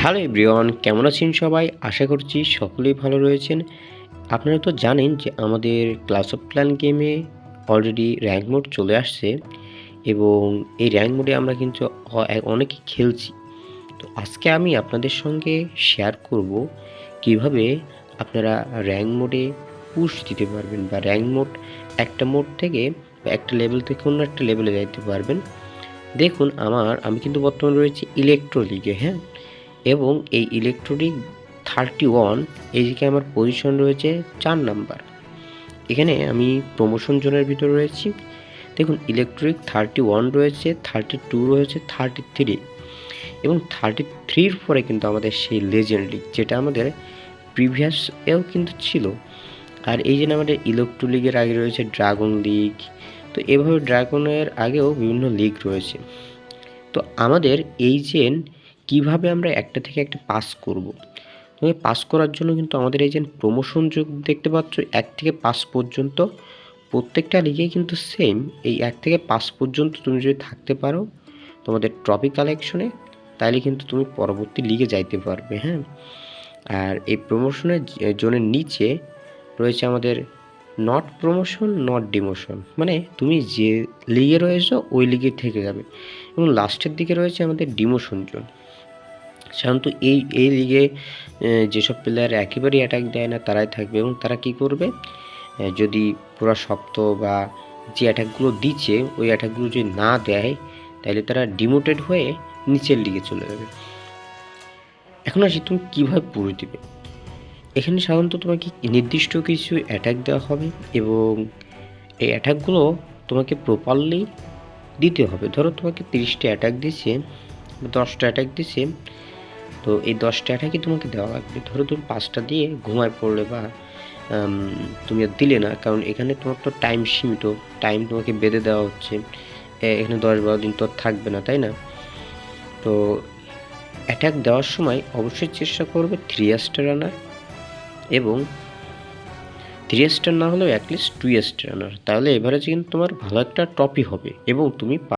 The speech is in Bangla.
হ্যালো এভরিওয়ান, কেমন আছেন সবাই? আশা করছি সকলেই ভালো রয়েছেন। আপনারা তো জানেন যে আমাদের ক্লাস অফ ক্লান গেমে অলরেডি র্যাঙ্ক মোড চলে আসছে এবং এই র্যাঙ্ক মোডে আমরা কিন্তু অনেকে খেলছি। তো আজকে আমি আপনাদের সঙ্গে শেয়ার করব কীভাবে আপনারা র্যাঙ্ক মোডে পুশ দিতে পারবেন বা র্যাঙ্ক মোড একটা মোড থেকে একটা লেভেল থেকে অন্য একটা লেভেলে যাইতে পারবেন। দেখুন, আমার আমি কিন্তু বর্তমানে রয়েছে ইলেকট্রো লিগে হ্যাঁ? এবং এই ইলেকট্রনিক থার্টি ওয়ান এইদিকে আমার পজিশন রয়েছে, চার নাম্বার এখানে আমি প্রমোশন জোনের ভিতরে রয়েছি। দেখুন ইলেকট্রিক থার্টি ওয়ান রয়েছে থার্টি টু রয়েছে থার্টি থ্রি এবং থার্টি থ্রির পরে কিন্তু আমাদের সেই লেজেন্ড লিগ যেটা আমাদের প্রিভিয়াস এও কিন্তু ছিল। আর এই যে আমাদের ইলেকট্রো লিগের আগে রয়েছে ড্রাগন লিগ তো এভাবে ড্রাগনের আগেও বিভিন্ন লিগ রয়েছে। তো আমাদের এই যে কীভাবে আমরা একটা থেকে একটা পাস করব? তবে পাস করার জন্য কিন্তু আমাদের এই যে প্রমোশন যোগ দেখতে পাচ্ছ, এক থেকে পাস পর্যন্ত প্রত্যেকটা লিগে কিন্তু সেম এই এক থেকে পাস পর্যন্ত তুমি যদি থাকতে পারো তোমাদের ট্রফি কালেকশনে তাহলে কিন্তু তুমি পরবর্তী লিগে যাইতে পারবে হ্যাঁ? আর এই প্রমোশনের জোনের নিচে রয়েছে আমাদের নট প্রমোশন নট ডিমোশন মানে তুমি যে লিগে রয়েছো, ওই লিগে থেকে যাবে। এবং লাস্টের দিকে রয়েছে আমাদের ডিমোশন জোন সাধারণত এই এই লিগে যেসব প্লেয়ার একেবারেই অ্যাটাক দেয় না, তারাই থাকবে এবং তারা কি করবে? যদি পুরো শক্ত বা যে অ্যাটাকগুলো দিচ্ছে, ওই অ্যাটাকগুলো যদি না দেয়, তাহলে তারা ডিমোটেড হয়ে নিচের দিকে চলে যাবে। এখন আসি তুমি কীভাবে পুরো দিবে? এখানে সাধারণত তোমাকে নির্দিষ্ট কিছু অ্যাটাক দেওয়া হবে এবং এই অ্যাটাকগুলো তোমাকে প্রপারলি দিতে হবে। ধরো তোমাকে তিরিশটা অ্যাটাক দিচ্ছে দশটা অ্যাটাক দিচ্ছে তো এই দশটা অ্যাটাকই তোমাকে দেওয়া লাগবে? ধরো তুমি পাঁচটা দিয়ে ঘুমায় পড়লে বা তুমি আর দিলে না, কারণ এখানে তোমার তো টাইম সীমিত টাইম তোমাকে বেঁধে দেওয়া হচ্ছে। এখানে দশ বারো দিন তো থাকবে না, তাই না? তো অ্যাটাক দেওয়ার সময় অবশ্যই চেষ্টা করবে থ্রি স্টার আনার এবং থ্রি স্টার না হলেও অ্যাটলিস্ট টু স্টার আনার। তাহলে এভারেজে কিন্তু তোমার ভালো একটা টপি হবে এবং তুমি